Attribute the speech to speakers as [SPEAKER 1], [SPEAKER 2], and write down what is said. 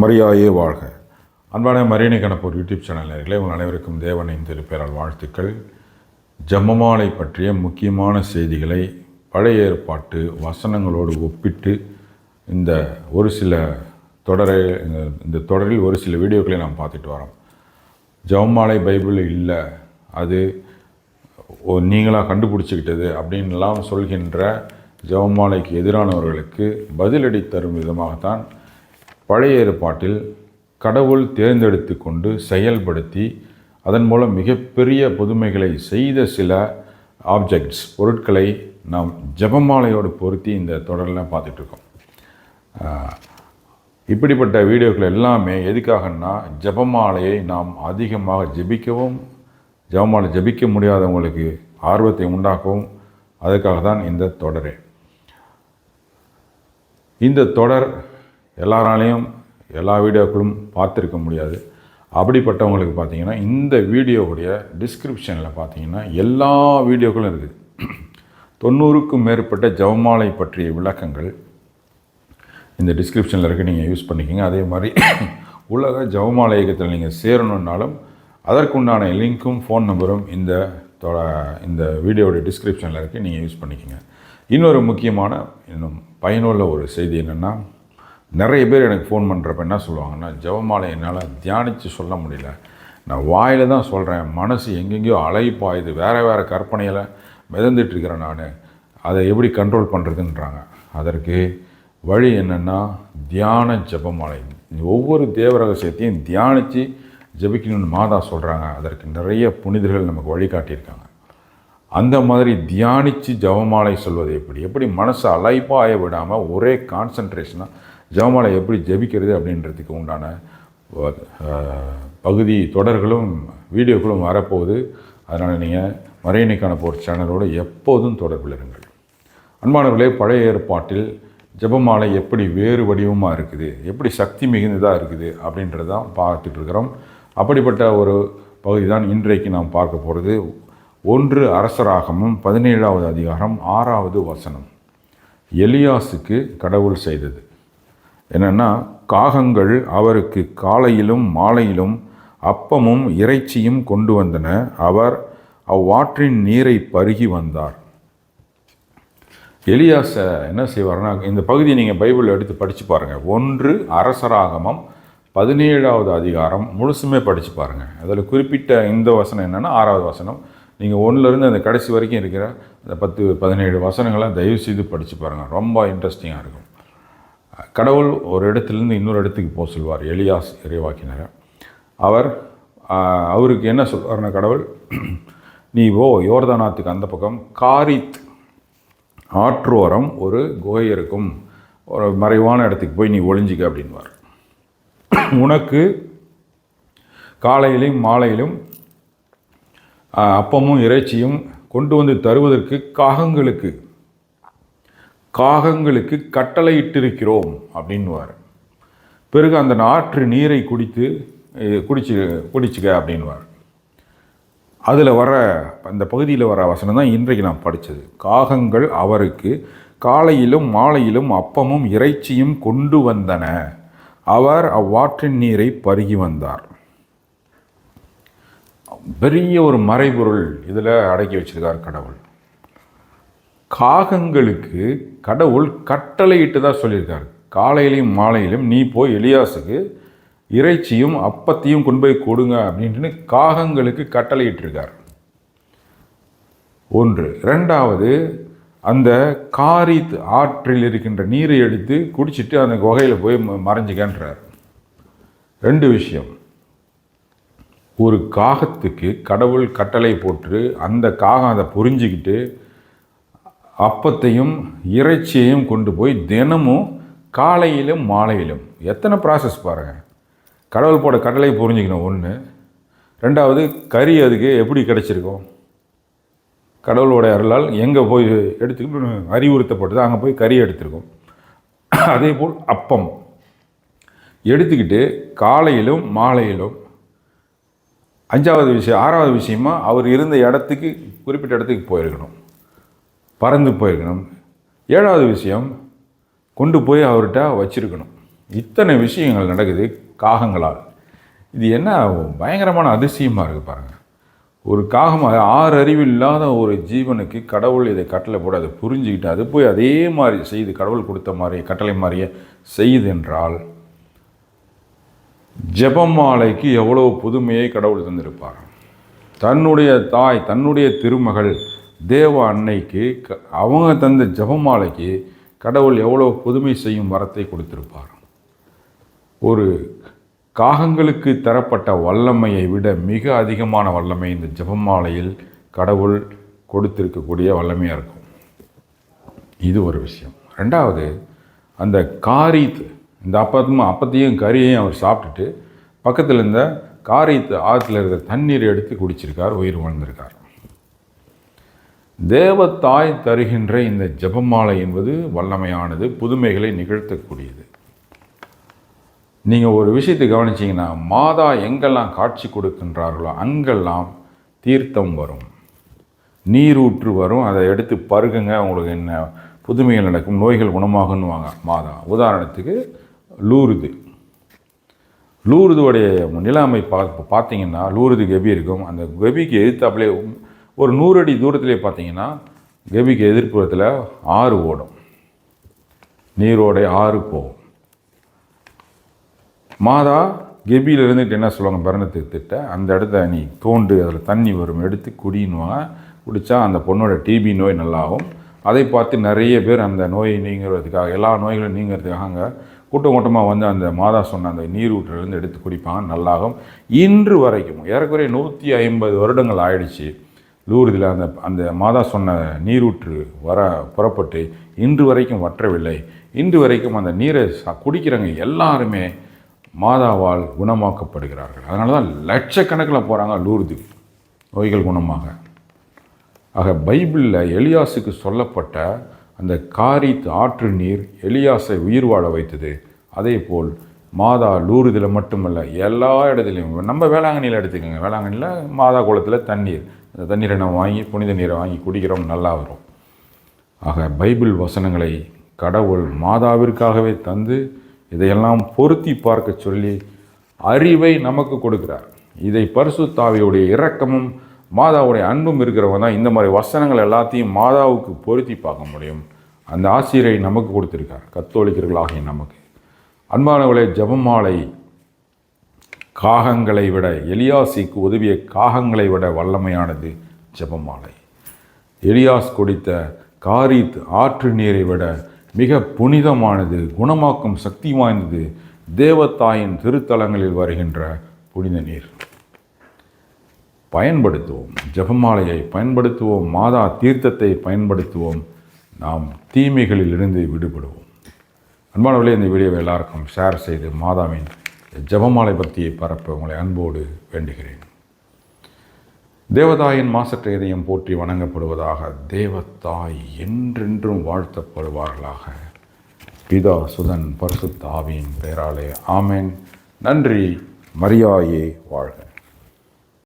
[SPEAKER 1] மரியாயே வாழ்க. அன்பான மரியணை கணப்பூர் யூடியூப் சேனல் நேயர்களே உங்கள் அனைவருக்கும் தேவனின் திருப்பேரால் வாழ்த்துக்கள். ஜம்மமாலை பற்றிய முக்கியமான செய்திகளை பழைய ஏற்பாட்டு வசனங்களோடு ஒப்பிட்டு இந்த ஒரு சில தொடரை இந்த- தொடரில் ஒரு சில வீடியோக்களை நாம் பார்த்துட்டு வரோம். ஜவமாலை பைபிள் இல்லை அது ஓ நீங்களாக கண்டுபிடிச்சிக்கிட்டது அப்படின்லாம் சொல்கின்ற ஜவமாலைக்கு எதிரானவர்களுக்கு பதிலடி தரும் விதமாகத்தான் பழைய ஏற்பாட்டில் கடவுள் தேர்ந்தெடுத்து கொண்டு செயல்படுத்தி அதன் மூலம் மிகப்பெரிய புதுமைகளை செய்த சில ஆப்ஜெக்ட்ஸ் பொருட்களை நாம் ஜபமாலையோடு பொருத்தி இந்த தொடரில் பார்த்துட்ருக்கோம். இப்படிப்பட்ட வீடியோக்கள் எல்லாமே எதுக்காகன்னா ஜெபமாலையை நாம் அதிகமாக ஜெபிக்கவும் ஜெபமாலை ஜெபிக்க முடியாதவங்களுக்கு ஆர்வத்தை உண்டாக்கவும் அதற்காக தான் இந்த தொடரே. இந்த தொடர் எல்லாராலையும் எல்லா வீடியோக்களும் பார்த்துருக்க முடியாது. அப்படிப்பட்டவங்களுக்கு பார்த்தீங்கன்னா இந்த வீடியோவுடைய டிஸ்கிரிப்ஷனில் பார்த்தீங்கன்னா எல்லா வீடியோக்களும் இருக்குது தொண்ணூறுக்கும் மேற்பட்ட ஜெபமாலை பற்றிய விளக்கங்கள் இந்த டிஸ்கிரிப்ஷனில் இருக்க. நீங்கள் யூஸ் பண்ணிக்கோங்க. அதே மாதிரி உலக ஜவமாலை இயக்கத்தில் நீங்கள் சேரணுன்னாலும் அதற்குண்டான லிங்க்கும் ஃபோன் நம்பரும் இந்த தொட இந்த வீடியோடைய டிஸ்கிரிப்ஷனில் இருக்குது நீங்கள் யூஸ் பண்ணிக்கோங்க. இன்னொரு முக்கியமான இன்னும் பயனுள்ள ஒரு செய்தி என்னென்னா நிறைய பேர் எனக்கு ஃபோன் பண்ணுறப்ப என்ன சொல்லுவாங்கன்னா ஜெபமாலை என்னால் தியானித்து சொல்ல முடியல. நான் வாயில் தான் சொல்கிறேன் மனசு எங்கெங்கேயோ அலைப்பாயுது வேறு வேறு கற்பனையில் மிதந்துட்டு இருக்கிறேன் நான். அதை எப்படி கண்ட்ரோல் பண்ணுறதுன்றாங்க அதற்கு வழி என்னென்னா தியான ஜபமாலை. ஒவ்வொரு தேவ ரகசியத்தையும் தியானித்து ஜெபிக்கணும்னு மாதா சொல்கிறாங்க அதற்கு நிறைய புனிதர்கள் நமக்கு வழிகாட்டியிருக்காங்க. அந்த மாதிரி தியானித்து ஜெபமாலை சொல்வது எப்படி? எப்படி மனசை அலைப்பாய விடாமல் ஒரே கான்சன்ட்ரேஷனாக ஜெபமாலை எப்படி ஜெபிக்கிறது அப்படின்றதுக்கு உண்டான பகுதி தொடர்களும் வீடியோக்களும் வரப்போகுது. அதனால் நீங்கள் மறையணிக்கான போர் சேனலோடு எப்போதும் தொடர்பில் இருங்கள். அன்பானவர்களே பழைய ஏற்பாட்டில் ஜெபமாலை எப்படி வேறு வடிவமாக இருக்குது எப்படி சக்தி மிகுந்ததாக இருக்குது அப்படின்றதான் பார்த்துட்டு இருக்கிறோம். அப்படிப்பட்ட ஒரு பகுதி தான் இன்றைக்கு நாம் பார்க்க போகிறது ஒன்று அரசராகமும் பதினேழாவது அதிகாரம் ஆறாவது வசனம். எலியாஸுக்கு கடவுள் செய்தது. என்னென்னா காகங்கள் அவருக்கு காலையிலும் மாலையிலும் அப்பமும் இறைச்சியும் கொண்டு வந்தன. அவர் அவ்வாற்றின் நீரை பருகி வந்தார். எலியாசை என்ன செய்வார்னா இந்த பகுதியை நீங்கள் பைபிள் எடுத்து படித்து பாருங்கள் ஒன்று அரசராகமம் பதினேழாவது அதிகாரம் முழுசுமே படித்து பாருங்கள் அதில் குறிப்பிட்ட இந்த வசனம் என்னென்னா ஆறாவது வசனம். நீங்கள் ஒன்றுலேருந்து அந்த கடைசி வரைக்கும் இருக்கிற அந்த பத்து பதினேழு வசனங்களை தயவு செய்து படித்து பாருங்கள் ரொம்ப இன்ட்ரெஸ்டிங்காக இருக்கும். கடவுள் ஒரு இடத்துலேருந்து இன்னொரு இடத்துக்கு போக சொல்வார் எலியாஸ் இறைவாக்கினரை. அவர் அவருக்கு என்ன சொல்வார்னா கடவுள் நீ ஓ யோர்தானாத்துக்கு அந்த பக்கம் காரித் ஆற்றோரம் ஒரு குகை இருக்கும். ஒரு மறைவான இடத்துக்கு போய் நீ ஒளிஞ்சிக்க அப்படின்வார். உனக்கு காலையிலும் மாலையிலும் அப்பமும் இறைச்சியும் கொண்டு வந்து தருவதற்கு காகங்களுக்கு காகங்களுக்கு கட்டளையிட்டிருக்கிறோம் அப்படின்வார் பிறகு அந்த ஆற்று நீரை குடித்து குடிச்சு குடிச்சுக்க அப்படின்வார் அதில் வர அந்த பகுதியில் வர வசனம் தான் இன்றைக்கு நான் படித்தது காகங்கள் அவருக்கு காலையிலும் மாலையிலும் அப்பமும் இறைச்சியும் கொண்டு வந்தன. அவர் அவ்வாற்றின் நீரை பருகி வந்தார். பெரிய ஒரு மறைபொருள் இதில் அடக்கி வச்சிருக்கார் கடவுள். காகங்களுக்கு கடவுள் கட்டளையிட்டு தான் சொல்லியிருக்காரு. காலையிலையும் மாலையிலும் நீ போய் எலியாசுக்கு இறைச்சியும் அப்பத்தையும் கொண்டு போய் கொடுங்க அப்படின்ட்டு காகங்களுக்கு கட்டளையிட்டிருக்கார். ஒன்று. ரெண்டாவது அந்த காரித் ஆற்றில் இருக்கின்ற நீரை எடுத்து குடிச்சிட்டு அந்த குகையில் போய் ம- மறைஞ்சிக்கன்றார். ரெண்டு விஷயம். ஒரு காகத்துக்கு கடவுள் கட்டளை போட்டு அந்த காகம் அதை புரிஞ்சுக்கிட்டு அப்பத்தையும் இறைச்சியையும் கொண்டு போய் தினமும் காலையிலும் மாலையிலும். எத்தனை ப்ராசஸ் பாருங்கள் கடவுள் போட கடலை புரிஞ்சுக்கணும் ஒன்று ரெண்டாவது கறி அதுக்கு எப்படி கிடைச்சிருக்கும்? கடவுளோட அருளால் எங்கே போய் எடுத்துக்கிட்டு அறிவுறுத்தப்பட்டது. அங்கே போய் கறி எடுத்திருக்கோம். அதே போல் அப்பம். எடுத்துக்கிட்டு காலையிலும் மாலையிலும் அஞ்சாவது விஷயம் ஆறாவது விஷயமா அவர் இருந்த இடத்துக்கு குறிப்பிட்ட இடத்துக்கு போயிருக்கணும். பறந்து போயிருக்கணும். ஏழாவது விஷயம் கொண்டு போய் அவர்கிட்ட வச்சுருக்கணும். இத்தனை விஷயங்கள் நடக்குது காகங்களால். இது என்ன பயங்கரமான அதிசயமாக இருக்குது பாருங்கள் ஒரு காகம் ஆறு அறிவு இல்லாத ஒரு ஜீவனுக்கு கடவுள் இதை கட்டளை போட அதை புரிஞ்சுக்கிட்டு அது போய் அதே மாதிரி செய்து கடவுள் கொடுத்த மாதிரி கட்டளை மாதிரியே செய்யுது என்றால் ஜெபமாலைக்கு எவ்வளோ புதுமையை கடவுள் தந்திருப்பார். தன்னுடைய தாய் தன்னுடைய திருமகள் தேவ அன்னைக்கு க- அவங்க தந்த ஜபமாலைக்கு கடவுள் எவ்வளோ புதுமை செய்யும் வரத்தை கொடுத்திருப்பார். ஒரு காகங்களுக்கு தரப்பட்ட வல்லமையை விட மிக அதிகமான வல்லமை இந்த ஜபமாலையில் கடவுள் கொடுத்திருக்கக்கூடிய வல்லமையாக இருக்கும். இது ஒரு விஷயம். ரெண்டாவது அந்த காரித்து இந்த அப்பத்தும் அப்பத்தையும் கறியையும் அவர் சாப்பிட்டுட்டு பக்கத்தில் இருந்த காரித்து ஆற்றுல இருக்கிற தண்ணீர் எடுத்து குடிச்சிருக்கார் உயிர் வாழ்ந்திருக்கார். தேவத்தாய் தருகின்ற இந்த ஜெபமாலை என்பது வல்லமையானது புதுமைகளை நிகழ்த்தக்கூடியது. நீங்கள் ஒரு விஷயத்தை கவனிச்சிங்கன்னா மாதா எங்கெல்லாம் காட்சி கொடுக்கின்றார்களோ அங்கெல்லாம் தீர்த்தம் வரும். நீரூற்று வரும். அதை எடுத்து பருகுங்க உங்களுக்கு என்ன புதுமைகள் நடக்கும் நோய்கள் குணமாகுன்னுவாங்க மாதா. உதாரணத்துக்கு லூருது. லூருதுடைய நிலைமை பா பார்த்தீங்கன்னா லூருது கபி இருக்கும். அந்த கபிக்கு எதிர்த்தாப்புலே ஒரு நூறு அடி தூரத்திலே பார்த்தீங்கன்னா கெபிக்கு எதிர்ப்புறத்தில் ஆறு ஓடும். நீரோடை ஆறு போகும். மாதா கெபியில் இருந்துட்டு என்ன சொல்லுவாங்க? பரணத்துக்கு திட்ட அந்த இடத்த நீ தோண்டு அதில் தண்ணி வரும் எடுத்து குடின்னுவாங்க குடித்தா அந்த பொண்ணோட டிபி நோய் நல்லாகும். அதை பார்த்து நிறைய பேர் அந்த நோயை நீங்கிறதுக்காக எல்லா நோய்களும் நீங்கிறதுக்காக அங்கே கூட்டம் கூட்டமாக வந்து அந்த மாதா சொன்ன அந்த நீர் ஊற்றிலிருந்து எடுத்து குடிப்பாங்க நல்லாகும். இன்று வரைக்கும் ஏறக்குறைய நூற்றி ஐம்பது வருடங்கள் ஆயிடுச்சு. லூர்தில் அந்த அந்த மாதா சொன்ன நீரூற்று வர புறப்பட்டு இன்று வரைக்கும் வற்றவில்லை. இன்று வரைக்கும் அந்த நீரை ச- குடிக்கிறவங்க எல்லாருமே மாதாவால் குணமாக்கப்படுகிறார்கள். அதனால தான் லட்சக்கணக்கில் போகிறாங்க லூர்துக்கு நோய்கள் குணமாக. ஆக பைபிளில் எலியாசுக்கு சொல்லப்பட்ட அந்த காரித் ஆற்று நீர் எலியாசை உயிர் வாழ வைத்தது. அதே போல் மாதா லூருதில் மட்டுமல்ல எல்லா இடத்துலையும். நம்ம வேளாங்கண்ணியில் எடுத்துக்கோங்க. வேளாங்கண்ணியில் மாதா குளத்தில் தண்ணீர். அந்த தண்ணீரை நம்ம வாங்கி புனித நீரை வாங்கி குடிக்கிறோம் நல்லா வரும். ஆக பைபிள் வசனங்களை கடவுள் மாதாவிற்காகவே தந்து இதையெல்லாம் பொருத்தி பார்க்க சொல்லி அறிவை நமக்கு கொடுக்கிறார். இதை பரிசுத்தாவியுடைய இரக்கமும் மாதாவுடைய அன்பும் இருக்கிறவங்க தான் இந்த மாதிரி வசனங்கள் எல்லாத்தையும் மாதாவுக்கு பொருத்தி பார்க்க முடியும். அந்த ஆசிரியரை நமக்கு கொடுத்துருக்கார். கத்தோலிக்கர்களாகிய நமக்கு. அன்பானவளே ஜெபமாலை காகங்களை விட எலியாசிக்கு உதவிய காகங்களை விட வல்லமையானது ஜெபமாலை. எலியாஸ் குடித்த காரித் ஆற்று நீரை விட மிக புனிதமானது குணமாக்கும் சக்தி வாய்ந்தது தேவத்தாயின் திருத்தலங்களில் வருகின்ற புனித நீர். பயன்படுத்துவோம் ஜெபமாலையை பயன்படுத்துவோம் மாதா தீர்த்தத்தை பயன்படுத்துவோம் நாம் தீமைகளிலிருந்து விடுபடுவோம். அன்பானவர்களே இந்த வீடியோவை எல்லாருக்கும் ஷேர் செய்து மாதாவின் ஜெபமாலை பக்தியை பரப்ப உங்களை அன்போடு வேண்டுகிறேன். தேவதாயின் மாசற்ற இதயம் போற்றி வணங்கப்படுவதாக தேவதாய் என்றென்றும் வாழ்த்தப்படுவார்களாக. பிதா சுதன் பரிசுத்த ஆவியின் பெயராலே. ஆமேன். நன்றி. மரியாயே வாழ்க.